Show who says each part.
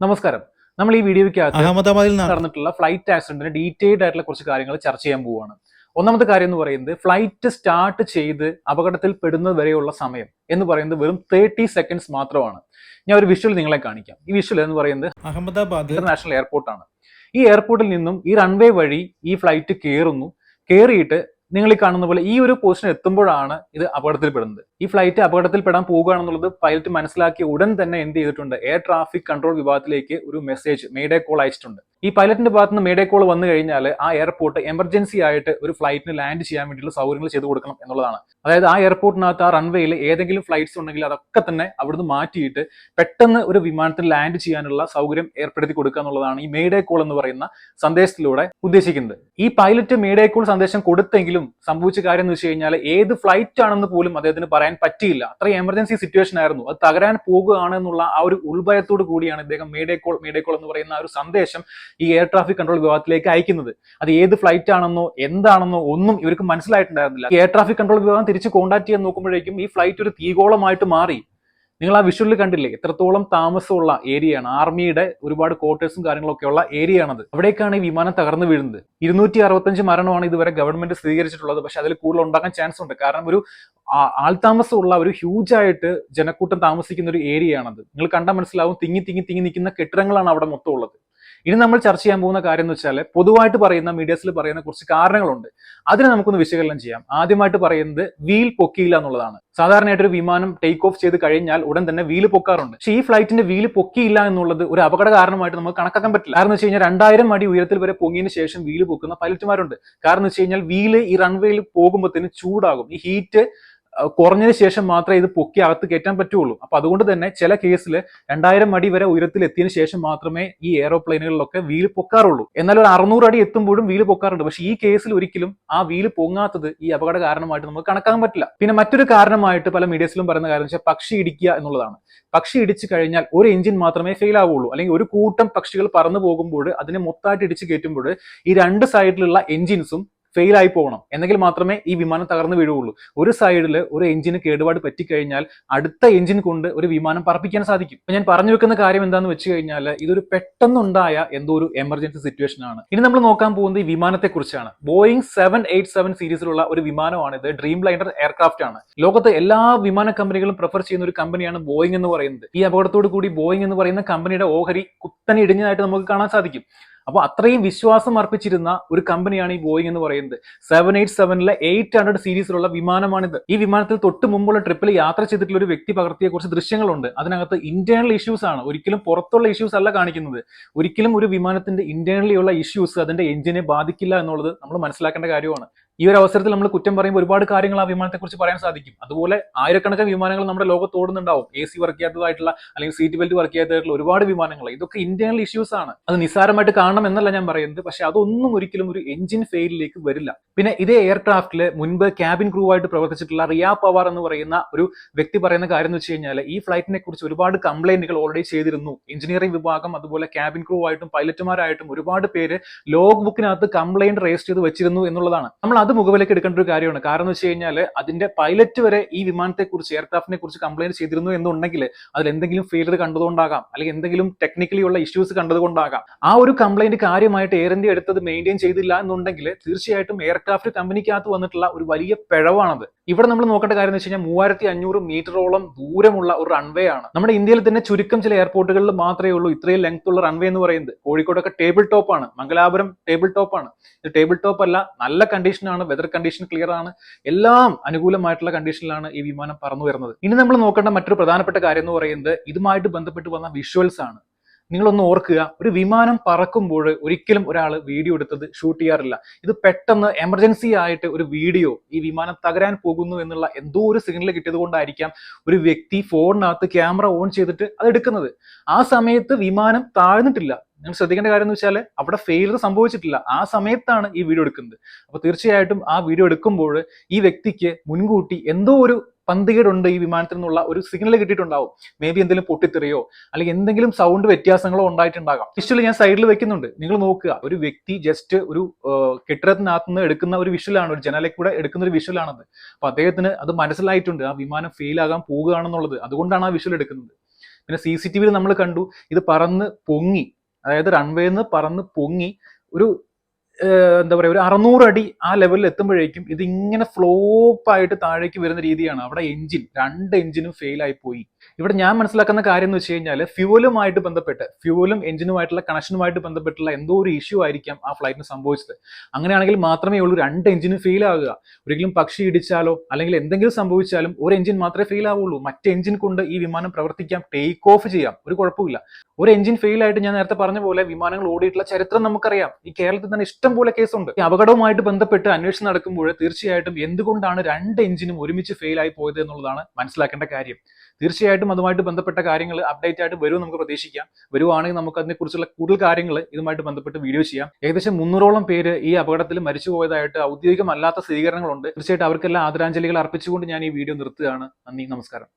Speaker 1: നമസ്കാരം. നമ്മൾ ഈ വീഡിയോയ്ക്കകത്ത് നടന്നിട്ടുള്ള ഫ്ലൈറ്റ് ആക്സിഡന്റിന് ഡീറ്റെയിൽഡ് ആയിട്ടുള്ള കുറച്ച് കാര്യങ്ങൾ ചർച്ച ചെയ്യാൻ പോവുകയാണ്. ഒന്നാമത്തെ കാര്യം എന്ന് പറയുന്നത് ഫ്ലൈറ്റ് സ്റ്റാർട്ട് ചെയ്ത് അപകടത്തിൽ പെടുന്നത് വരെയുള്ള സമയം എന്ന് പറയുന്നത് വെറും തേർട്ടി സെക്കൻഡ്സ് മാത്രമാണ്. ഞാൻ ഒരു വിഷ്വൽ നിങ്ങളെ കാണിക്കാം. ഈ വിഷ്വൽ എന്ന് പറയുന്നത്
Speaker 2: അഹമ്മദാബാദ്
Speaker 1: ഇന്റർനാഷണൽ എയർപോർട്ടാണ് ഈ എയർപോർട്ടിൽ നിന്നും ഈ റൺവേ വഴി ഈ ഫ്ലൈറ്റ് കയറുന്നു കയറിയിട്ട് നിങ്ങൾ ഈ കാണുന്ന പോലെ ഈ ഒരു പൊസിഷൻ എത്തുമ്പോഴാണ് ഇത് അപകടത്തിൽപ്പെടുന്നത്. ഈ ഫ്ലൈറ്റ് അപകടത്തിൽപ്പെടാൻ പോവുകയാണെന്നുള്ളത് പൈലറ്റ് മനസ്സിലാക്കിയ ഉടൻ തന്നെ എന്ത് ചെയ്തിട്ടുണ്ട്? എയർ ട്രാഫിക് കൺട്രോൾ വിഭാഗത്തിലേക്ക് ഒരു മെസ്സേജ് മെയ്ഡേ കോൾ അയച്ചിട്ടുണ്ട്. ഈ പൈലറ്റിന്റെ ഭാഗത്ത് നിന്ന് മേഡേ കോൾ വന്നു കഴിഞ്ഞാൽ ആ എയർപോർട്ട് എമർജൻസി ആയിട്ട് ഒരു ഫ്ലൈറ്റിന് ലാൻഡ് ചെയ്യാൻ വേണ്ടിയിട്ടുള്ള സൗകര്യങ്ങൾ ചെയ്തു കൊടുക്കണം എന്നുള്ളതാണ്. അതായത് ആ എയർപോർട്ടിനകത്ത് ആ റൺവേയിൽ ഏതെങ്കിലും ഫ്ലൈറ്റ്സ് ഉണ്ടെങ്കിൽ അതൊക്കെ തന്നെ അവിടുന്ന് മാറ്റിയിട്ട് പെട്ടെന്ന് ഒരു വിമാനത്തിൽ ലാൻഡ് ചെയ്യാനുള്ള സൗകര്യം ഏർപ്പെടുത്തി കൊടുക്കുക എന്നുള്ളതാണ് ഈ മേഡേ കോൾ എന്ന് പറയുന്ന സന്ദേശത്തിലൂടെ ഉദ്ദേശിക്കുന്നത്. ഈ പൈലറ്റ് മേഡേ കോൾ സന്ദേശം കൊടുത്തെങ്കിലും സംഭവിച്ച കാര്യം എന്ന് വെച്ച് കഴിഞ്ഞാൽ ഏത് ഫ്ലൈറ്റ് ആണെന്ന് പോലും അദ്ദേഹത്തിന് പറയാൻ പറ്റിയില്ല. അത്രയും എമർജൻസി സിറ്റുവേഷൻ ആയിരുന്നു. അത് തകരാൻ പോകുകയാണ് എന്നുള്ള ആ ഒരു ഉൾഭയത്തോട് കൂടിയാണ് ഇദ്ദേഹം മേഡേ കോൾ മേഡേ കോൾ എന്ന് പറയുന്ന ആ ഒരു സന്ദേശം ഈ എയർ ട്രാഫിക് കൺട്രോൾ വിഭാഗത്തിലേക്ക് അയക്കുന്നത്. അത് ഏത് ഫ്ലൈറ്റ് ആണെന്നോ എന്താണെന്നോ ഒന്നും ഇവർക്ക് മനസ്സിലായിട്ടുണ്ടായിരുന്നില്ല. എയർ ട്രാഫിക് കൺട്രോൾ വിഭാഗം തിരിച്ച് കോൺടാക്ട് ചെയ്യാൻ നോക്കുമ്പോഴേക്കും ഈ ഫ്ലൈറ്റ് ഒരു തീകോളമായിട്ട് മാറി. നിങ്ങൾ ആ വിഷ്വലിൽ കണ്ടില്ലേ? എത്രത്തോളം താമസമുള്ള ഏരിയയാണ് ആർമിയുടെ ഒരുപാട് ക്വാർട്ടേഴ്സും കാര്യങ്ങളൊക്കെ ഉള്ള ഏരിയയാണത് അവിടേക്കാണ് ഈ വിമാനം തകർന്നു വീഴുന്നത്. ഇരുന്നൂറ്റി അറുപത്തഞ്ച് മരണമാണ് ഇതുവരെ ഗവൺമെന്റ് സ്ഥിരീകരിച്ചിട്ടുള്ളത് പക്ഷെ അതിൽ കൂടുതൽ ഉണ്ടാക്കാൻ ചാൻസ് ഉണ്ട്. കാരണം ഒരു ആൾതാമസമുള്ള ഒരു ഹ്യൂജ് ആയിട്ട് ജനക്കൂട്ടം താമസിക്കുന്ന ഒരു ഏരിയയാണത് നിങ്ങൾ കണ്ടാൽ മനസ്സിലാവും. തിങ്ങി തിങ്ങി തിങ്ങി നിൽക്കുന്ന കെട്ടിടങ്ങളാണ് അവിടെ മൊത്തം ഉള്ളത്. ഇനി നമ്മൾ ചർച്ച ചെയ്യാൻ പോകുന്ന കാര്യം എന്ന് വെച്ചാൽ പൊതുവായിട്ട് പറയുന്ന മീഡിയസിൽ പറയുന്ന കുറച്ച് കാരണങ്ങളുണ്ട്. അതിനെ നമുക്കൊന്ന് വിശകലനം ചെയ്യാം. ആദ്യമായിട്ട് പറയുന്നത് വീൽ പൊക്കിയില്ല എന്നുള്ളതാണ്. സാധാരണയായിട്ട് ഒരു വിമാനം ടേക്ക് ഓഫ് ചെയ്ത് കഴിഞ്ഞാൽ ഉടൻ തന്നെ വീൽ പൊക്കാറുണ്ട്. പക്ഷേ ഈ ഫ്ലൈറ്റിന്റെ വീൽ പൊക്കിയില്ല എന്നുള്ളത് ഒരു അപകട കാരണമായിട്ട് നമുക്ക് കണക്കാക്കാൻ പറ്റില്ല. കാരണം വെച്ച് കഴിഞ്ഞാൽ രണ്ടായിരം അടി ഉയരത്തിൽ വരെ പൊങ്ങിയതിന് ശേഷം വീൽ പൊക്കുന്ന പൈലറ്റുമാരുണ്ട് കാരണം വെച്ച് കഴിഞ്ഞാൽ വീൽ ഈ റൺവേയിൽ പോകുമ്പോഴത്തേന് ചൂടാകും. ഈ ഹീറ്റ് കുറഞ്ഞതിന് ശേഷം മാത്രമേ ഇത് പൊക്കി അകത്ത് കയറ്റാൻ പറ്റുള്ളൂ. അപ്പൊ അതുകൊണ്ട് തന്നെ ചില കേസിൽ രണ്ടായിരം അടി വരെ ഉയരത്തിൽ എത്തിയതിനു ശേഷം മാത്രമേ ഈ എയറോപ്ലെയിനുകളിലൊക്കെ വീൽ പൊക്കാറുള്ളൂ. എന്നാൽ ഒരു അറുന്നൂറ് അടി എത്തുമ്പോഴും വീൽ പൊക്കാറുണ്ട്. പക്ഷേ ഈ കേസിൽ ഒരിക്കലും ആ വീൽ പൊങ്ങാത്തത് ഈ അപകട കാരണമായിട്ട് നമുക്ക് കണക്കാക്കാൻ പറ്റില്ല. പിന്നെ മറ്റൊരു കാരണമായിട്ട് പല മീഡിയസിലും പറയുന്ന കാര്യം വെച്ചാൽ പക്ഷി ഇടിക്കുക എന്നുള്ളതാണ്. പക്ഷി ഇടിച്ചു കഴിഞ്ഞാൽ ഒരു എഞ്ചിൻ മാത്രമേ ഫെയിൽ ആവുള്ളൂ. അല്ലെങ്കിൽ ഒരു കൂട്ടം പക്ഷികൾ പറന്നു പോകുമ്പോൾ അതിനെ മൊത്തമായിട്ട് ഇടിച്ചു കയറ്റുമ്പോൾ ഈ രണ്ട് സൈഡിലുള്ള എഞ്ചിൻസും ഫെയിൽ ആയി പോകണം. എന്നെങ്കിൽ മാത്രമേ ഈ വിമാനം തകർന്നു വീഴുകയുള്ളൂ. ഒരു സൈഡിൽ ഒരു എഞ്ചിന് കേടുപാട് പറ്റിക്കഴിഞ്ഞാൽ അടുത്ത എഞ്ചിൻ കൊണ്ട് ഒരു വിമാനം പറപ്പിക്കാൻ സാധിക്കും. ഞാൻ പറഞ്ഞു വെക്കുന്ന കാര്യം എന്താണെന്ന് വെച്ച് കഴിഞ്ഞാൽ ഇതൊരു പെട്ടെന്നുണ്ടായ എന്തോ ഒരു എമർജൻസി സിറ്റുവേഷൻ ആണ്. ഇനി നമ്മൾ നോക്കാൻ പോകുന്നത് ഈ വിമാനത്തെ കുറിച്ചാണ് ബോയിങ് സെവൻ എയ്റ്റ് സെവൻ സീരീസിലുള്ള ഒരു വിമാനമാണ് ഇത്. ഡ്രീം ലൈനർ എയർക്രാഫ്റ്റ് ആണ്. ലോകത്തെ എല്ലാ വിമാന കമ്പനികളും പ്രിഫർ ചെയ്യുന്ന ഒരു കമ്പനിയാണ് ബോയിങ് എന്ന് പറയുന്നത്. ഈ അപകടത്തോടു കൂടി ബോയിങ് എന്ന് പറയുന്ന കമ്പനിയുടെ ഓഹരി കുത്തനെ ഇടിഞ്ഞതായിട്ട് നമുക്ക് കാണാൻ സാധിക്കും. അപ്പോൾ അത്രയും വിശ്വാസം അർപ്പിച്ചിരുന്ന ഒരു കമ്പനിയാണ് ഈ ബോയിങ് എന്ന് പറയുന്നത്. സെവൻ എയ്റ്റ് സെവനിലെ എയ്റ്റ് ഹൺഡ്രഡ് സീരീസിലുള്ള വിമാനമാണിത്. ഈ വിമാനത്തിൽ തൊട്ട് മുമ്പുള്ള ട്രിപ്പിൽ യാത്ര ചെയ്തിട്ടുള്ള ഒരു വ്യക്തി പകർത്തിയ കുറച്ച് ദൃശ്യങ്ങളുണ്ട്. അതിനകത്ത് ഇന്റേണൽ ഇഷ്യൂസ് ആണ്. ഒരിക്കലും പുറത്തുള്ള ഇഷ്യൂസ് അല്ല കാണിക്കുന്നത്. ഒരിക്കലും ഒരു വിമാനത്തിന്റെ ഇന്റേണലി ഉള്ള ഇഷ്യൂസ് അതിന്റെ എഞ്ചിനെ ബാധിക്കില്ല എന്നുള്ളത് നമ്മൾ മനസ്സിലാക്കേണ്ട കാര്യമാണ്. ഈ ഒരു അവസരത്തിൽ നമ്മൾ കുറ്റം പറയുമ്പോൾ ഒരുപാട് കാര്യങ്ങൾ ആ വിമാനത്തെ കുറിച്ച് പറയാൻ സാധിക്കും. അതുപോലെ ആയിരക്കണക്കിന് വിമാനങ്ങൾ നമ്മുടെ ലോകത്ത് ഓടുന്നുണ്ടാവും. എ സി വർക്ക് ചെയ്യാത്തതായിട്ടുള്ള അല്ലെങ്കിൽ സീറ്റ് ബെൽറ്റ് വർക്ക് ചെയ്യാത്തതായിട്ടുള്ള ഒരുപാട് വിമാനങ്ങൾ. ഇതൊക്കെ ഇന്റേണൽ ഇഷ്യൂസ് ആണ്. അത് നിസ്സാരമായിട്ട് കാണണം എന്നല്ല ഞാൻ പറയുന്നത്. പക്ഷെ അതൊന്നും ഒരിക്കലും ഒരു എഞ്ചിൻ ഫെയിലിലേക്ക് വരില്ല. പിന്നെ ഇതേ എയർക്രാഫ്റ്റിൽ മുൻപ് ക്യാബിൻ ക്രൂ ആയിട്ട് പ്രവർത്തിച്ചിട്ടുള്ള റിയാ പവാർ എന്ന് പറയുന്ന ഒരു വ്യക്തി പറയുന്ന കാര്യം എന്ന് വെച്ച് കഴിഞ്ഞാൽ ഈ ഫ്ലൈറ്റിനെ കുറിച്ച് ഒരുപാട് കംപ്ലൈന്റുകൾ ഓൾറെഡി ചെയ്തിരുന്നു. എഞ്ചിനീയറിംഗ് വിഭാഗം അതുപോലെ ക്യാബിൻ ക്രൂ ആയിട്ടും പൈലറ്റുമാരായിട്ടും ഒരുപാട് പേര് ലോഗ് ബുക്കിനകത്ത് കംപ്ലൈന്റ് രജിസ്റ്റർ ചെയ്ത് വെച്ചിരുന്നു എന്നുള്ളതാണ്. നമ്മൾ അത് മുഖവിലേക്ക് എടുക്കേണ്ട ഒരു കാര്യമാണ്. കാരണം എന്ന് വെച്ച് കഴിഞ്ഞാൽ അതിന്റെ പൈലറ്റ് വരെ ഈ വിമാനത്തെ കുറിച്ച് എയർക്രാഫ്റ്റിനെ കുറിച്ച് കംപ്ലൈന്റ് ചെയ്തിരുന്നു എന്നുണ്ടെങ്കിൽ അതിൽ എന്തെങ്കിലും ഫെയിലർ കണ്ടതുകൊണ്ടാകാം. അല്ലെങ്കിൽ എന്തെങ്കിലും ടെക്നിക്കലി ഉള്ള ഇഷ്യൂസ് കണ്ടതുകൊണ്ടാകാം. ആ ഒരു കംപ്ലൈന്റ് കാര്യമായിട്ട് എയർ ഇന്ത്യ എടുത്തത് മെയിന്റെയിൻ ചെയ്തില്ല എന്നുണ്ടെങ്കിൽ തീർച്ചയായിട്ടും എയർക്രാഫ്റ്റ് കമ്പനിക്കകത്ത് വന്നിട്ടുള്ള ഒരു വലിയ പിഴവാണത്. ഇവിടെ നമ്മൾ നോക്കേണ്ട കാര്യം എന്ന് വെച്ച് കഴിഞ്ഞാൽ മൂവായിരത്തി അഞ്ഞൂറ് മീറ്ററോളം ദൂരമുള്ള ഒരു റൺവേ ആണ്. നമ്മുടെ ഇന്ത്യയിൽ തന്നെ ചുരുക്കം ചില എയർപോർട്ടുകളിൽ മാത്രമേ ഉള്ളൂ. ഇത്രയും ലെങ്ത് ഉള്ള റൺവേ എന്ന് പറയുന്നത്. കോഴിക്കോടൊക്കെ ടേബിൾ ടോപ്പ് ആണ്. മംഗലാപുരം ടേബിൾ ടോപ്പ് ആണ്. ഇത് ടേബിൾ ടോപ്പ് അല്ല നല്ല കണ്ടീഷനാണ് വെതർ കണ്ടീഷൻ ക്ലിയർ ആണ്. എല്ലാം അനുകൂലമായിട്ടുള്ള കണ്ടീഷനിലാണ് ഈ വിമാനം പറന്നു വരുന്നത് ഇനി നമ്മൾ നോക്കേണ്ട മറ്റൊരു പ്രധാനപ്പെട്ട കാര്യം എന്ന് പറയുന്നത് ഇതുമായിട്ട് ബന്ധപ്പെട്ട് വന്ന വിഷ്വൽസ് ആണ്. നിങ്ങളൊന്ന് ഓർക്കുക ഒരു വിമാനം പറക്കുമ്പോൾ ഒരിക്കലും ഒരാൾ വീഡിയോ എടുത്തത് ഷൂട്ട് ചെയ്യാറില്ല. ഇത് പെട്ടെന്ന് എമർജൻസി ആയിട്ട് ഒരു വീഡിയോ ഈ വിമാനം തകരാൻ പോകുന്നു എന്നുള്ള എന്തോ ഒരു സിഗ്നൽ കിട്ടിയത് കൊണ്ടായിരിക്കാം ഒരു വ്യക്തി ഫോണിനകത്ത് ക്യാമറ ഓൺ ചെയ്തിട്ട് അത് എടുക്കുന്നത്. ആ സമയത്ത് വിമാനം താഴ്ന്നിട്ടില്ല. നിങ്ങൾ ശ്രദ്ധിക്കേണ്ട കാര്യം എന്ന് വെച്ചാൽ അവിടെ ഫെയിലർ സംഭവിച്ചിട്ടില്ല. ആ സമയത്താണ് ഈ വീഡിയോ എടുക്കുന്നത്. അപ്പൊ തീർച്ചയായിട്ടും ആ വീഡിയോ എടുക്കുമ്പോൾ ഈ വ്യക്തിക്ക് മുൻകൂട്ടി എന്തോ ഒരു പന്തികേടുണ്ട് ഈ വിമാനത്തിൽ നിന്നുള്ള ഒരു സിഗ്നൽ കിട്ടിയിട്ടുണ്ടാവും. മേ ബി എന്തെങ്കിലും പൊട്ടിത്തെറിയോ അല്ലെങ്കിൽ എന്തെങ്കിലും സൗണ്ട് വ്യത്യാസങ്ങളോ ഉണ്ടായിട്ടുണ്ടാകാം. വിഷ്വൽ ഞാൻ സൈഡിൽ വെക്കുന്നുണ്ട്. നിങ്ങൾ നോക്കുക ഒരു വ്യക്തി ജസ്റ്റ് ഒരു ആ, കെട്ടിടത്തിനകത്ത് നിന്ന് എടുക്കുന്ന ഒരു വിഷ്വലാണ് ഒരു ജനലിൽ കൂടെ എടുക്കുന്ന ഒരു വിഷ്വലാണത് അപ്പൊ അദ്ദേഹത്തിന് അത് മനസ്സിലായിട്ടുണ്ട് ആ വിമാനം ഫെയിൽ ആകാൻ പോവുകയാണെന്നുള്ളത്. അതുകൊണ്ടാണ് ആ വിഷ്വൽ എടുക്കുന്നത്. പിന്നെ സി സി ടി വിയിൽ നമ്മൾ കണ്ടു ഇത് പറന്ന് പൊങ്ങി അതായത് റൺവേന്ന് പറന്ന് പൊങ്ങി ഒരു എന്താ പറയുക ഒരു അറുന്നൂറ് അടി ആ ലെവലിൽ എത്തുമ്പോഴേക്കും ഇത് ഇങ്ങനെ ഫ്ലോപ്പ് ആയിട്ട് താഴേക്ക് വരുന്ന രീതിയാണ്. അവിടെ എഞ്ചിൻ രണ്ട് എഞ്ചിനും ഫെയിൽ ആയി പോയി. ഇവിടെ ഞാൻ മനസ്സിലാക്കുന്ന കാര്യം എന്ന് വെച്ച് കഴിഞ്ഞാൽ ഫ്യൂവലുമായിട്ട് ബന്ധപ്പെട്ട് ഫ്യൂവലും എഞ്ചിനുമായിട്ടുള്ള കണക്ഷനുമായിട്ട് ബന്ധപ്പെട്ടുള്ള എന്തോ ഒരു ഇഷ്യൂ ആയിരിക്കാം ആ ഫ്ലൈറ്റിന് സംഭവിച്ചത്. അങ്ങനെയാണെങ്കിൽ മാത്രമേ ഉള്ളൂ രണ്ട് എഞ്ചിനും ഫെയിൽ ആകുക. ഒരിക്കലും പക്ഷി ഇടിച്ചാലോ അല്ലെങ്കിൽ എന്തെങ്കിലും സംഭവിച്ചാലും ഒരു എഞ്ചിൻ മാത്രമേ ഫെയിൽ ആവുള്ളൂ. മറ്റ് എഞ്ചിൻ കൊണ്ട് ഈ വിമാനം പ്രവർത്തിക്കാം ടേക്ക് ഓഫ് ചെയ്യാം. ഒരു കുഴപ്പമില്ല ഒരു എഞ്ചിൻ ഫെയിൽ ആയിട്ട് ഞാൻ നേരത്തെ പറഞ്ഞ പോലെ വിമാനങ്ങൾ ഓടിയിട്ടുള്ള ചരിത്രം നമുക്കറിയാം. ഈ കേരളത്തിൽ തന്നെ ഇഷ്ടം പോലെ കേസുണ്ട്. ഈ അപകടവുമായിട്ട് ബന്ധപ്പെട്ട് അന്വേഷണം നടക്കുമ്പോൾ തീർച്ചയായിട്ടും എന്തുകൊണ്ടാണ് രണ്ട് എഞ്ചിനും ഒരുമിച്ച് ഫെയിൽ ആയി പോയത് എന്നുള്ളതാണ് മനസ്സിലാക്കേണ്ട കാര്യം. തീർച്ചയായിട്ടും അതുമായിട്ട് ബന്ധപ്പെട്ട കാര്യങ്ങൾ അപ്ഡേറ്റ് ആയിട്ട് വരും നമുക്ക് പ്രതീക്ഷിക്കാം. വരുവാണെങ്കിൽ നമുക്ക് അതിനെക്കുറിച്ചുള്ള കൂടുതൽ കാര്യങ്ങൾ ഇതുമായിട്ട് ബന്ധപ്പെട്ട് വീഡിയോ ചെയ്യാം. ഏകദേശം മുന്നൂറോളം പേര് ഈ അപകടത്തിൽ മരിച്ചുപോയതായിട്ട് ഔദ്യോഗികമല്ലാത്ത സ്ഥിരീകരണങ്ങളുണ്ട്. തീർച്ചയായിട്ടും അവർക്കെല്ലാം ആദരാഞ്ജലികൾ അർപ്പിച്ചുകൊണ്ട് ഞാൻ ഈ വീഡിയോ നിർത്തുകയാണ്. നന്ദി നമസ്കാരം.